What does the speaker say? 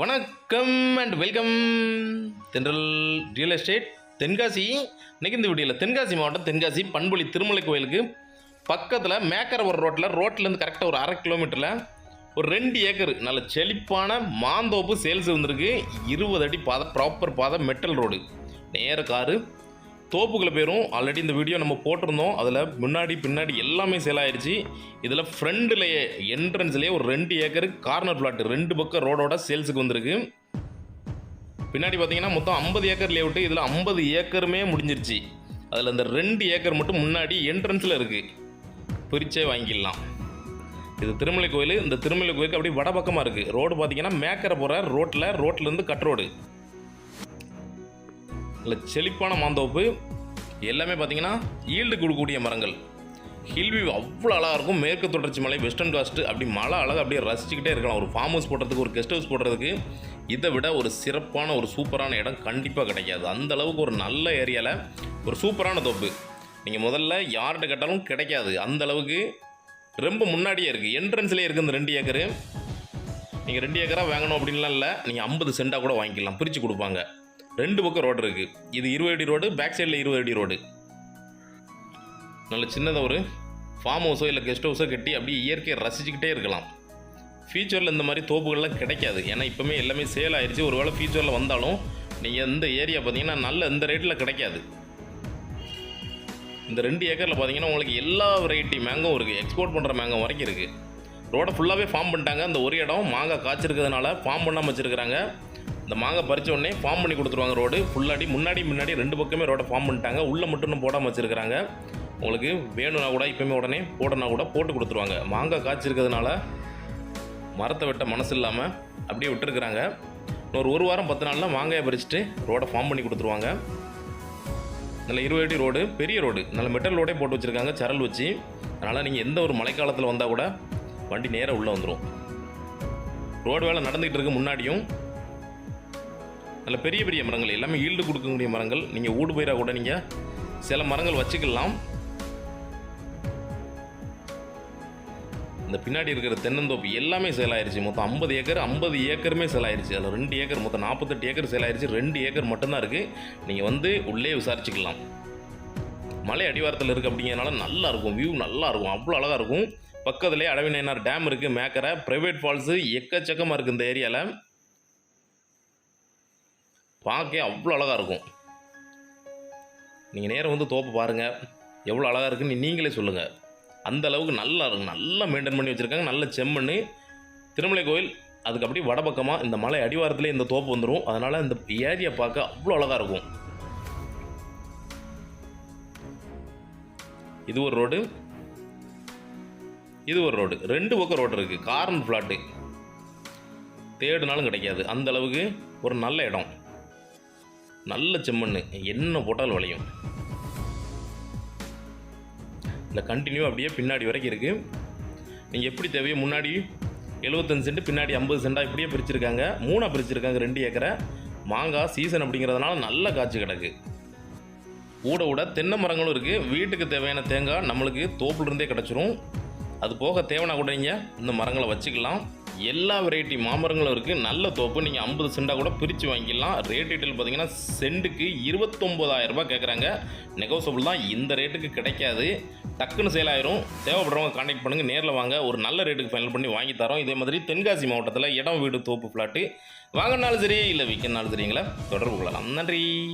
வணக்கம் and welcome Thendral real estate Tenkasi. இன்றைக்கி இந்த வீடியோவில் தென்காசி மாவட்டம் தென்காசி பண்புலி திருமலை கோயிலுக்கு பக்கத்தில் மேக்கரவர் ரோட்டில் ரோட்லேருந்து கரெக்டாக ஒரு அரை கிலோமீட்டரில் ஒரு ரெண்டு ஏக்கர் நல்ல செழிப்பான மாந்தோப்பு சேல்ஸ் வந்திருக்கு. இருபது அடி பாதை ப்ராப்பர் பாதை மெட்டல் ரோடு நேர காரு தோப்புகளை பேரும் ஆல்ரெடி இந்த வீடியோ நம்ம போட்டிருந்தோம். அதில் முன்னாடி பின்னாடி எல்லாமே சேல் ஆயிடுச்சு இதில் ஃப்ரண்ட்லேயே என்ட்ரன்ஸ்லேயே ஒரு ரெண்டு ஏக்கர் கார்னர் பிளாட் ரெண்டு பக்கம் ரோடோட சேல்ஸுக்கு வந்திருக்கு. பின்னாடி பார்த்தீங்கன்னா மொத்தம் ஐம்பது ஏக்கர் லேஅவுட்டு இதில் ஐம்பது ஏக்கருமே முடிஞ்சிருச்சு. அதில் இந்த ரெண்டு ஏக்கர் மட்டும் முன்னாடி என்ட்ரன்ஸில் இருக்குது பிரிச்சே வாங்கிடலாம். இது திருமலை கோயில். இந்த திருமலை கோயிலுக்கு அப்படியே வட பக்கமாக இருக்குது ரோடு பார்த்தீங்கன்னா மேக்கரை போகிற ரோட்டில் ரோட்லேருந்து கட் ரோடு இல்லை செழிப்பான மாந்தோப்பு. எல்லாமே பார்த்தீங்கன்னா ஈல்டு கொடுக்கக்கூடிய மரங்கள். ஹில் அவ்வளோ அழகாக இருக்கும் மேற்கு தொடர்ச்சி மலை வெஸ்டர்ன் காஸ்ட்டு அப்படி மழை அழகாக அப்படியே ரசிச்சுக்கிட்டே இருக்கலாம். ஒரு ஃபார்ம் ஹவுஸ் போடுறதுக்கு ஒரு கெஸ்ட் ஹவுஸ் போடுறதுக்கு. இதை விட ஒரு சிறப்பான ஒரு சூப்பரான இடம் கண்டிப்பாக கிடைக்காது. அந்த அளவுக்கு ஒரு நல்ல ஏரியாவில் ஒரு சூப்பரான தோப்பு. நீங்கள் முதல்ல யார்கிட்ட கேட்டாலும் கிடைக்காது. அந்த அளவுக்கு ரொம்ப முன்னாடியே இருக்குது என்ட்ரன்ஸ்லேயே இருக்குது இந்த ரெண்டு ஏக்கரு. நீங்கள் ரெண்டு ஏக்கராக வாங்கணும் அப்படின்லாம் இல்லை. நீங்கள் ஐம்பது சென்டாக கூட வாங்கிக்கலாம். பிரித்து கொடுப்பாங்க. ரெண்டு பக்கம் ரோடு இருக்குது இது இருபது அடி ரோடு பேக் சைடில் இருபது அடி ரோடு. நல்ல சின்னதாக ஒரு ஃபார்ம் ஹவுஸோ இல்லை கெஸ்ட் ஹவுஸோ கட்டி அப்படியே இயற்கையை ரசிச்சுக்கிட்டே இருக்கலாம். ஃபியூச்சரில் இந்த மாதிரி தோப்புகள்லாம் கிடைக்காது. ஏன்னா இப்போமே எல்லாமே சேல் ஆயிடுச்சு ஒருவேளை ஃபியூச்சரில் வந்தாலும் நீங்கள் இந்த ஏரியா பார்த்தீங்கன்னா நல்ல இந்த ரேட்டில் கிடைக்காது. இந்த ரெண்டு ஏக்கரில் பார்த்தீங்கன்னா உங்களுக்கு எல்லா வெரைட்டி மேங்கும் இருக்குது எக்ஸ்போர்ட் பண்ணுற மேங்கோ வரைக்கும் இருக்குது ரோடை ஃபுல்லாகவே ஃபார்ம் பண்ணிட்டாங்க. அந்த ஒரு இடம் மாங்காய் காய்ச்சிருக்கிறதுனால ஃபார்ம் பண்ணாமல் வச்சுருக்கிறாங்க. இந்த மாங்காய் பறிச்ச உடனே ஃபார்ம் பண்ணி கொடுத்துருவாங்க ரோடு ஃபுல்லாடி முன்னாடி முன்னாடி ரெண்டு பக்கமே ரோடை ஃபார்ம் பண்ணிட்டாங்க. உள்ளே மட்டும் போடாமல் வச்சுருக்காங்க உங்களுக்கு வேணும்னா கூட இப்போமே உடனே போடனா கூட போட்டு கொடுத்துருவாங்க. மாங்காய் காய்ச்சிருக்கிறதுனால மரத்தை வெட்ட மனசு இல்லாமல் அப்படியே விட்டுருக்குறாங்க. இன்னொரு ஒரு வாரம் பத்து நாளில் மாங்காயை பறிச்சுட்டு ரோடை ஃபார்ம் பண்ணி கொடுத்துருவாங்க. நல்ல இருபது அடி ரோடு பெரிய ரோடு நல்ல மெட்டல் ரோடே போட்டு வச்சுருக்காங்க சரல் வச்சு. அதனால் நீங்கள் எந்த ஒரு மழைக்காலத்தில் வந்தால் கூட வண்டி நேராக உள்ளே வந்துடும் ரோடு வேலை நடந்துக்கிட்டு இருக்கு முன்னாடியும். நல்ல பெரிய பெரிய மரங்கள் எல்லாமே ஈல்டு கொடுக்கக்கூடிய மரங்கள். நீங்கள் ஊடு பயிராக கூட நீங்கள் சில மரங்கள் வச்சுக்கலாம். இந்த பின்னாடி இருக்கிற தென்னந்தோப்பு எல்லாமே சேல் மொத்தம் ஐம்பது ஏக்கர் ஐம்பது ஏக்கருமே சேல் அதில் ரெண்டு ஏக்கர் மொத்தம் நாற்பத்தெட்டு ஏக்கர் சேல் ஆயிருச்சு. ரெண்டு ஏக்கர் மட்டும்தான் இருக்குது நீங்கள் வந்து உள்ளே விசாரிச்சுக்கலாம். மலை அடிவாரத்தில் இருக்குது அப்படிங்கிறனால நல்லா இருக்கும். வியூ நல்லாயிருக்கும் அவ்வளோ அழகாக இருக்கும். பக்கத்துலேயே அடவிநயனார் டேம் இருக்குது மேக்கரை ப்ரைவேட் ஃபால்ஸு எக்கச்சக்கமாக இருக்குது இந்த ஏரியாவில் பார்க்க அவ்வளோ அழகாக இருக்கும். நீங்கள் நேரம் வந்து தோப்பு பாருங்கள் எவ்வளோ அழகாக இருக்குன்னு நீங்களே சொல்லுங்கள் அந்த அளவுக்கு நல்லா இருக்கும். நல்லா மெயின்டைன் பண்ணி வச்சுருக்காங்க. நல்ல செம்மண் திருமலை கோயில் அதுக்கு அப்படியே வடபக்கமாக இந்த மலை அடிவாரத்துலேயே இந்த தோப்பு வந்துடும் அதனால் இந்த ஏரியா பார்க்க அவ்வளோ அழகாக இருக்கும். இது ஒரு ரோடு. இது ஒரு ரோடு. ரெண்டு பக்கம் ரோடு இருக்குது கார்னர் ஃப்ளாட்டு தேடினாலும் கிடைக்காது. அந்த அளவுக்கு ஒரு நல்ல இடம். நல்ல செம்மண் என்ன போட்டாலும் விளையும். இந்த கண்டினியூ அப்படியே பின்னாடி வரைக்கும் இருக்குது நீங்கள் எப்படி தேவையோ முன்னாடி எழுபத்தஞ்சு சென்ட் பின்னாடி ஐம்பது சென்டாக இப்படியே பிரிச்சிருக்காங்க. மூணாக பிரிச்சிருக்காங்க ரெண்டு ஏக்கரை. மாங்காய் சீசன் அப்படிங்கிறதுனால நல்ல காய்ச்சி கிடக்கு. ஊட ஊட தென்னை மரங்களும் இருக்குது வீட்டுக்கு தேவையான தேங்காய் நம்மளுக்கு தோப்புலேருந்தே கிடச்சிரும். அது போக தேவைன்னா கூட நீங்கள் இந்த மரங்களை வச்சுக்கலாம். எல்லா வெரைட்டி மாமரங்களும் இருக்குது நல்ல தோப்பு. நீங்கள் ஐம்பது சென்டாக கூட பிரித்து வாங்கிக்கலாம் ரேட் டீட்டெயில் பார்த்தீங்கன்னா சென்ட்டுக்கு இருபத்தொம்போதாயிரம் ரூபாய் கேட்குறாங்க நெகோசபிள் தான். இந்த ரேட்டுக்கு கிடைக்காது. டக்குன்னு சேல் ஆயிரும். தேவைப்படுறவங்க காண்டாக்ட் பண்ணுங்கள் நேரில் வாங்க. ஒரு நல்ல ரேட்டுக்கு ஃபைனல் பண்ணி வாங்கி தரோம். இதே மாதிரி தென்காசி மாவட்டத்தில் இடம் வீடு தோப்பு ஃப்ளாட்டு வாங்கினாலும் சரி இல்லை விற்கனாலும் சரிங்களா தொடர்பு கொள்ளலாம். நன்றி.